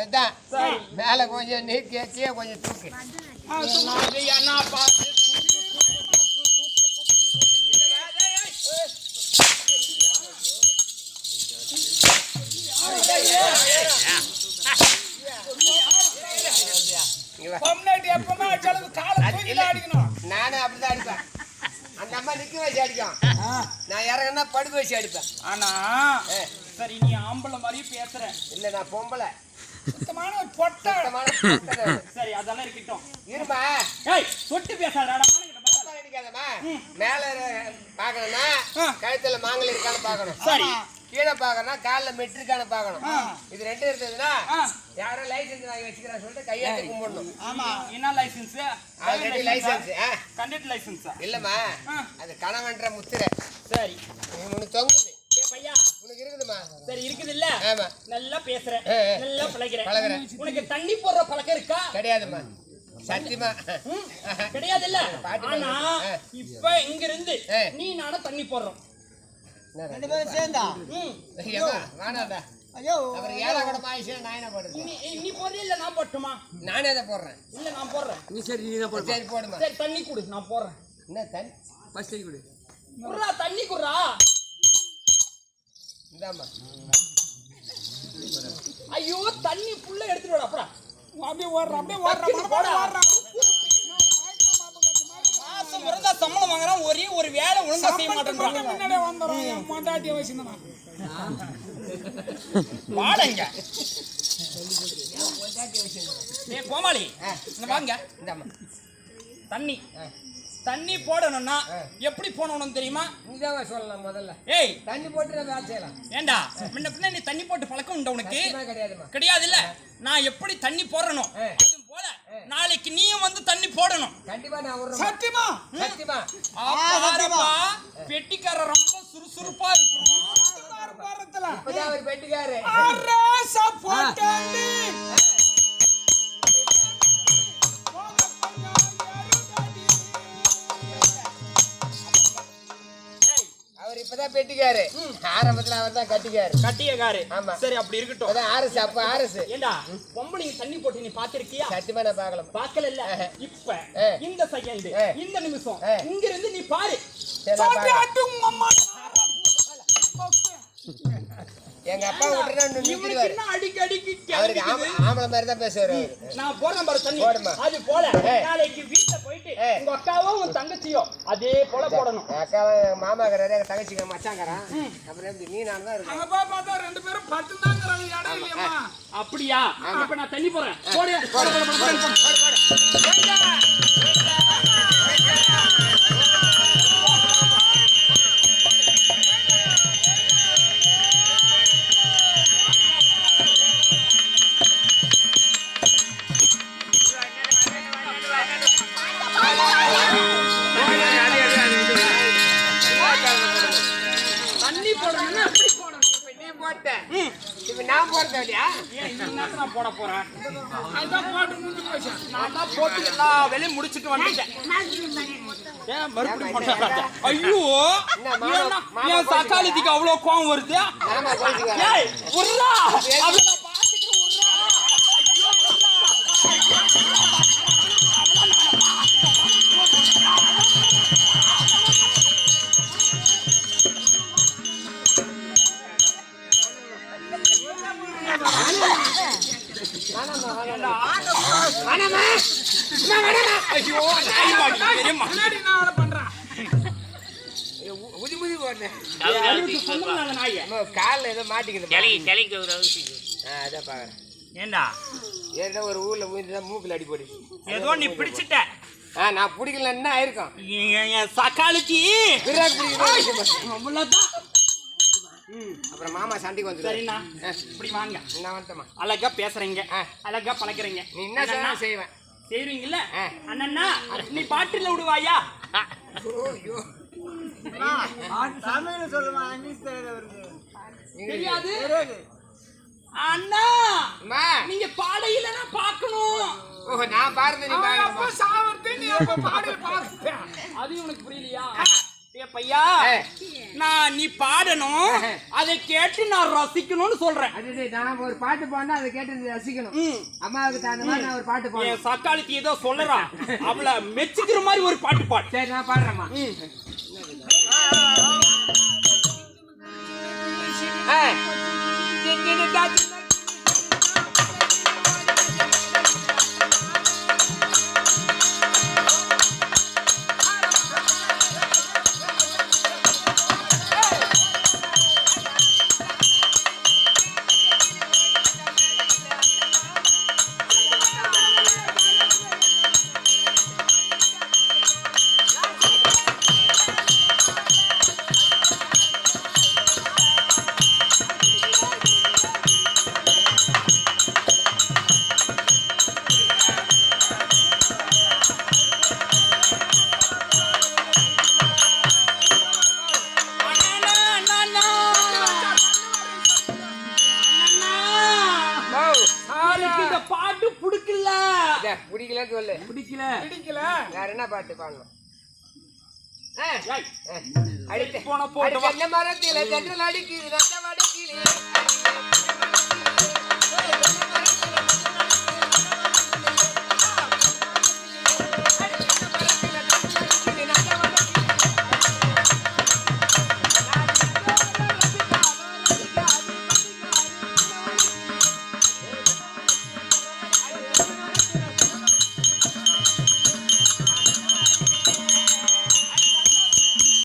அதுதான். மேல கொஞ்சம் நீக்கி கீழே கொஞ்சம் தூக்கு. நானும் அப்படிதான் அடிப்பேன். அந்த அம்மா நிக்க வச்சு அடிக்கும். நான் இறங்கினா படுக்க வச்சு அடிப்பேன். ஆனா சரி நீ ஆம்பளை மாதிரி பேசுற. இல்ல நான் பொம்பளை. சுத்தமான ஒரு பொட்டை. சரி அதெல்லாம் இருக்கட்டும். இருமா. ஏய் சொட்டு பேசாதடா. மேல ஆ. கழுத்துல மாங்கல் இருக்கான்னு சரி. கீழே பார்க்கணும்னா கால்ல பார்க்கணும். ஆ. இது ரெண்டு இருந்ததுன்னா ஆ. யாரோ லைசென்ஸ் வாங்கி வச்சுக்கிறான்னு சொல்லிட்டு கையாட்டி கும்பிடணும். ஆமா என்ன லைசென்ஸ் ஆல்ரெடி லைசென்ஸ் கண்டக்ட் லைசென்ஸா இல்லம்மா. அது கணவன்ற முத்திரை. சரி. உனக்கு தொங்குது. ஏய் பையா உனக்கு இருக்குதுமா சரி இருக்குது இல்ல ஆமா. நல்லா பேசுற. நல்லா பழகிற. உனக்கு தண்ணி போடுற பழக்கம் இருக்கா? சத்தியமா. கிடையாது இல்ல ஆனா பாடு. ஆ. இப்ப இங்க இருந்து ஏ. நீ நானும் தண்ணி போடுறோம். என்ன பேரும் சேர்ந்தா? ம். ஏம்மா, வேணாம்டா ஐயோ. அப்புறம் ஏழை கூட ஆயிடுச்சுன்னா நான் என்ன போடுறது? நீ நீ போடுறியா இல்ல நான் போட்டுமா? நானே அதை போடுறேன். இல்ல நான் போடுறேன். நீ சரி நீ தான் போடு சரி போடுமா. சரி தண்ணி குடு நான் போடுறேன். என்ன தண்ணி? ஃபர்ஸ்ட் கொடு. குர்ரா தண்ணி இந்தாம்மா ஐயோ தண்ணி புள்ள எடுத்துட்டு அப்புறம் அப்படியே ஓடுற அப்படியே டக்குனு போடா. மாசம் பிறந்தா சம்பளம் வாங்குறான் ஒரே ஒரு வேலை ஒழுங்கா செய்ய மாட்டேன்றான். முன்னாடியே வந்துடும் என் பொண்டாட்டியை வச்சுருந்தான் வாடங்க. ஏ கோமாளி வாங்க. தண்ணி. தண்ணி போடணும்னா. எப்படி போடணும் தெரியுமா? நீதான் சொல்லலாம் முதல்ல. ஏய். தண்ணி போட்டு வேலை செய்யலாம். ஏண்டா? முன்ன பின்ன நீ தண்ணி போட்டு பழக்கம் உண்டா உனக்கு? கிடையாது இல்ல நான் எப்படி தண்ணி போடணும் போல நாளைக்கு நீயும் வந்து தண்ணி போடணும். கண்டிப்பா நான் சத்தியமா? சத்தியமா. பாருப்பா பெட்டிக்காரர் ரொம்ப சுறுசுறுப்பா இருக்கும் இப்பதான் அவர் பெட்டிக்காரு அரேசா போட்டாண்டி. இப்பதான் பெட்டிக்காரு. ஆரம்பத்துல அவர் தான் கட்டிக்காரு. கட்டியக்காரு. ஆமா. சரி அப்படி இருக்கட்டும். அதான் ஆர்எஸ் அப்ப ஆர்எஸ். ஏண்டா பொம்பளைங்க தண்ணி போட்டு நீ பாத்திருக்கியா? சத்தியமா நான் பாக்கல இல்ல இப்ப. இந்த செகண்ட். இந்த நிமிஷம். இங்க இருந்து நீ பாரு. அம்மா எங்க அப்பா விட்டுனா என்ன அடிக்கடிக்கு அவருக்கு ஆம்பளை மாதிரி தான் பேசுவாரு நான் போடுறேன் பாரு தண்ணி. போடுமா. அது போல. நாளைக்கு வீட்டுல போயிட்டு. உங்க அக்காவோ உன் தங்கச்சியோ அதே போல போடணும். என் அக்காவை மாமாக்காரரு எங்க தங்கச்சிங்க மச்சாங்கிறான். அப்புறம் எப்படி நீ நான் தான் இருக்கேன். அங்க போய் பார்த்தா ரெண்டு பேரும் பட்டு தாங்கிறாங்க இடம் இல்லையம்மா அப்படியா? இப்ப நான் தண்ணி போடுறேன். போடு போடு, போடு, போடு, போடு, போடு. நான் போறது இல்லையா நான் போட போறேன் அதான் போட்டு முடிஞ்சு போச்சு நான் தான் போட்டு எல்லா வேலையும் முடிச்சிட்டு வந்துட்டேன் ஏன் மறுபடியும் போட்டாங்க? ஐயோ என் சக்காலத்துக்கு அவ்வளவு கோவம் வருது ஏய் உர்ரா காலில் ஏதோ மாட்டிக்குது அதான் பாக்குறேன் ஏண்டா? ஏதோ ஒரு ஊர்ல ஊந்து மூக்கில் அடி போடு ஏதோ நீ பிடிச்சிட்ட ஆ நான் பிடிக்கலன்னா ஆயிருக்கும் பிறாக்கு பிடிக்கணும் அப்புறம் மாமா சண்டைக்கு வந்துருவாரு சரிண்ணா. இப்படி வாங்க. நான் வந்துட்டேம்மா. அழகா பேசுறீங்க. அழகா பழக்கிறீங்க நீ என்ன செய்வேன். செய்வீங்கல்ல ஆ. அண்ணா நீ பாட்டில விடுவாயா? தமிழ்ல சொல்லுமா தெரியாது அண்ணா அம்மா. நீங்க பாடையில நான் பார்க்கணும். ஓ நான் பாருங்க நீ எப்ப சாவறது நீ எப்ப பாடி பார்த்த அது உனக்கு புரியலையா? ஏ பையா. நான் நீ பாடணும் அதை கேட்டு நான் ரசிக்கணும்னு சொல்றேன். அது நான் ஒரு பாட்டு பாடினா அதை கேட்டு ரசிக்கணும். அம்மாவுக்கு தகுந்த மாதிரி நான் ஒரு பாட்டு பாடுறேன் சக்காலத்தி ஏதோ சொல்லறா. அவள மெச்சுக்கிற மாதிரி ஒரு பாட்டு பாடு. சரி நான் பாடுறேம்மா. ஆ. இந்தா, பிடிக்கலன்னு சொல்லு. பிடிக்கல. பிடிக்கல. வேற என்ன பாட்டு பாடணும். அடுத்து போன போட்டு என்ன மரத்தில அடிக்குது ரத்த வடக்கிலே